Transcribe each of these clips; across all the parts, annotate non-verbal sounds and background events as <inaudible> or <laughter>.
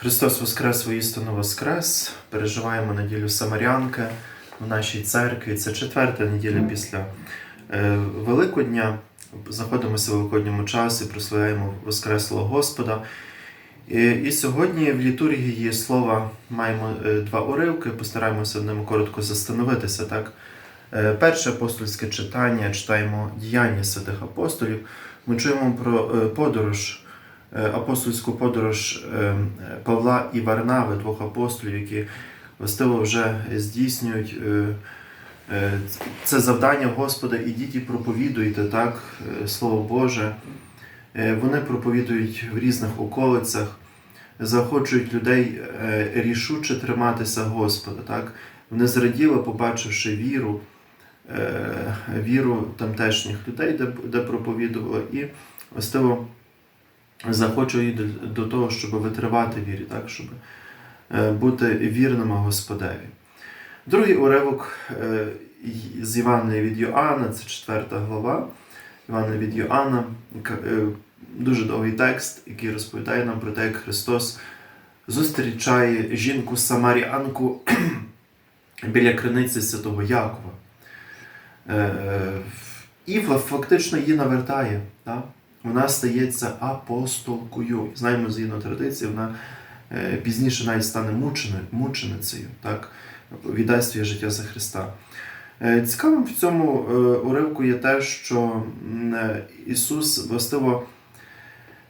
Христос Воскрес, воістину Воскрес. Переживаємо неділю Самарянки в нашій церкві. Це четверта неділя після е, Великодня. Знаходимося в Великодньому часі, прославляємо Воскреслого Господа. І, і сьогодні в літургії слова маємо е, два уривки, постараємося ними коротко застановитися. Так? Е, Перше апостольське читання, читаємо діяння святих апостолів. Ми чуємо про е, подорож, е, апостольську подорож е, Павла і Варнави, двох апостолів, які властиво вже здійснюють е, е, це завдання Господа, і проповідуйте так, е, Слово Боже. Е, Вони проповідують в різних околицях, заохочують людей е, рішуче триматися Господа. Так? Вони зраділи, побачивши віру, е, віру тамтешніх людей, де, де проповідували, і властиво захочують до, до того, щоб витривати вірі, так? щоб е, бути вірними Господеві. Другий уривок е, з Євангелія від Йоанна, це четверта глава. Івана від Йоанна, е, дуже довгий текст, який розповідає нам про те, як Христос зустрічає жінку Самаріанку <clears throat> біля криниці святого Якова. І фактично її навертає. Так? Вона стається апостолкою. Знаємо, згідно традиції, вона е, пізніше навіть стане мученицею, так? віддасть своє життя за Христа. Е, Цікавим в цьому е, уривку є те, що Ісус властиво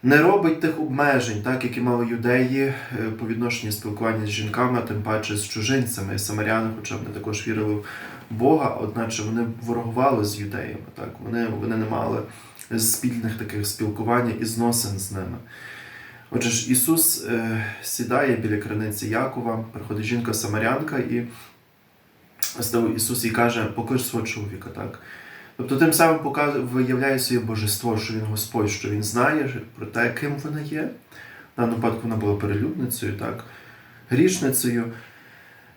не робить тих обмежень, так, які мали юдеї по відношенню спілкування з жінками, а тим паче з чужинцями самаряни, хоча вони також вірили в Бога, одначе вони ворогували з юдеями. Так? Вони, вони не мали спільних таких спілкувань і зносин з ними. Отже ж, Ісус е, сідає біля криниці Якова, приходить жінка Самарянка і Ісус їй каже, поклич свого чоловіка. Так? Тобто тим самим показує, виявляє своє божество, що він Господь, що він знає про те, ким вона є. В даному випадку вона була перелюбницею, так? грішницею.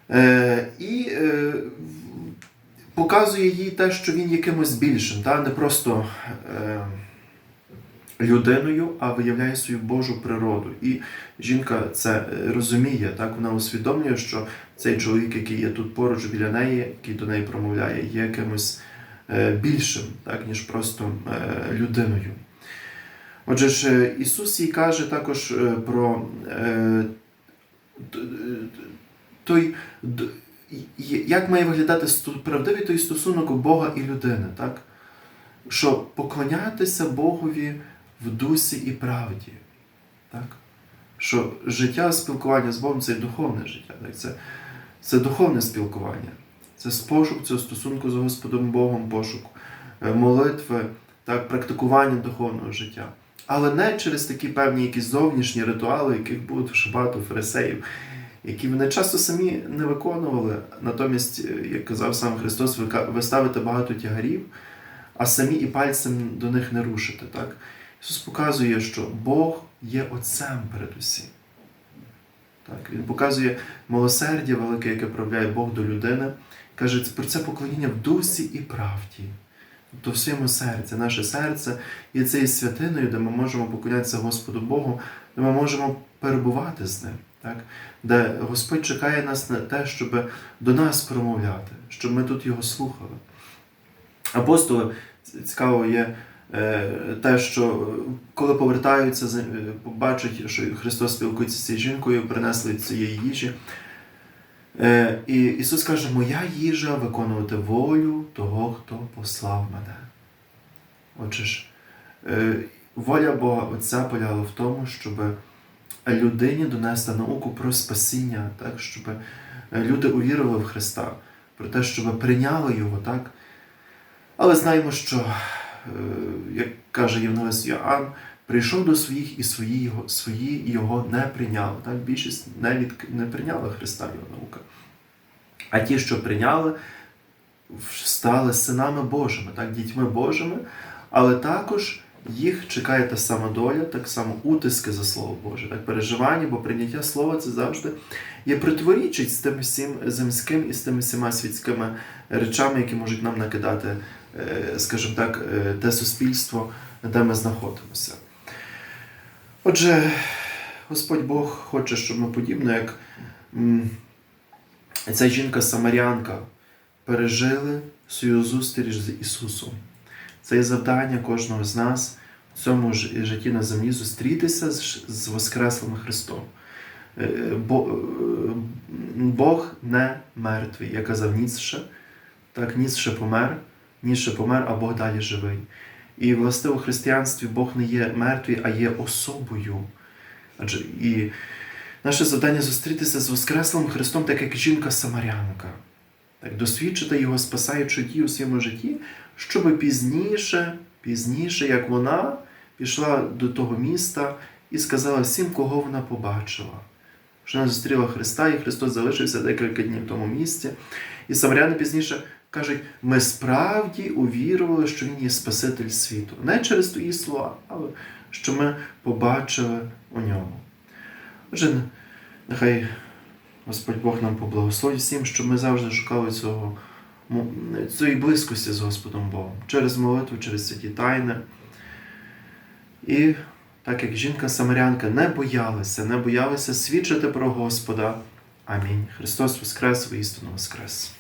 Е, і е, показує їй те, що він є кимось більшим, так? не просто е, людиною, а виявляє свою Божу природу. І жінка це розуміє, так? вона усвідомлює, що цей чоловік, який є тут поруч біля неї, який до неї промовляє, є кимось е, більшим, так, ніж просто е, людиною. Отже ж, е, Ісус їй каже також е, про е, е, той, як має виглядати правдивий той стосунок Бога і людини, так? що поклонятися Богові в дусі і правді. Так? Що життя спілкування з Богом це духовне життя. Так? Це, це духовне спілкування, це пошук цього стосунку з Господом Богом, пошук е, молитви, так, практикування духовного життя. Але не через такі певні якісь зовнішні ритуали, яких було дуже багато фарисеїв, які вони часто самі не виконували. Натомість, е, як казав сам Христос, ви ви ставите багато тягарів, а самі і пальцем до них не рушите. Так? Ісус показує, що Бог є Отцем передусім. Так, Він показує милосердя велике, яке проявляє Бог до людини. Каже про це поклоніння в дусі і правді. Тобто в своєму серці, наше серце є цією святиною, де ми можемо поклонятися Господу Богу, де ми можемо перебувати з ним, так? де Господь чекає нас на те, щоб до нас промовляти, щоб ми тут його слухали. Апостоли цікаво є е, те, що коли повертаються, е, побачать, що Христос спілкується з цією жінкою, принесли цієї їжі. Е, І Ісус каже, моя їжа виконувати волю того, хто послав мене. Отже ж, е, воля Бога Отця полягала в тому, щоб людині донести науку про спасіння, так, щоб люди увірували в Христа, про те, щоб прийняли Його, так? Але знаємо, що, е, як каже Євангелист Йоанн, прийшов до своїх і свої його, свої його не прийняли. Так? Більшість не, від, не прийняла Христа його наука. А ті, що прийняли, стали синами Божими, так? дітьми Божими, але також їх чекає та сама доля, так само утиски за Слово Боже, так? переживання, бо прийняття слова це завжди є противорічить з тим всім земським і з тими всіма світськими речами, які можуть нам накидати, е, скажімо так, е, те суспільство, де ми знаходимося. Отже, Господь Бог хоче, щоб ми подібно, як ця жінка-самарянка пережили свою зустріч з Ісусом. Це є завдання кожного з нас в цьому житті на землі зустрітися з, Воскреслим Христом. Е, е, Бог не мертвий, як казав Ніцше. Так, Ніцше помер, Ніцше помер, а Бог далі живий. І власне у християнстві Бог не є мертвий, а є особою. Адже і наше завдання зустрітися з Воскреслим Христом, так як жінка-самарянка, так, досвідчити його спасаючу дію у своєму житті, щоб пізніше, пізніше, як вона пішла до того міста і сказала всім, кого вона побачила. Що вона зустріла Христа, і Христос залишився декілька днів в тому місці. І самаряни пізніше кажуть: ми справді увірували, що Він є Спаситель світу. Не через твої слова, але що ми побачили у ньому. Отже, нехай Господь Бог нам поблагословить всім, щоб ми завжди шукали цього, цієї близькості з Господом Богом через молитву, через святі тайни. І так як жінка-самарянка не боялася, не боялася свідчити про Господа. Амінь. Христос Воскрес, воістину Воскрес.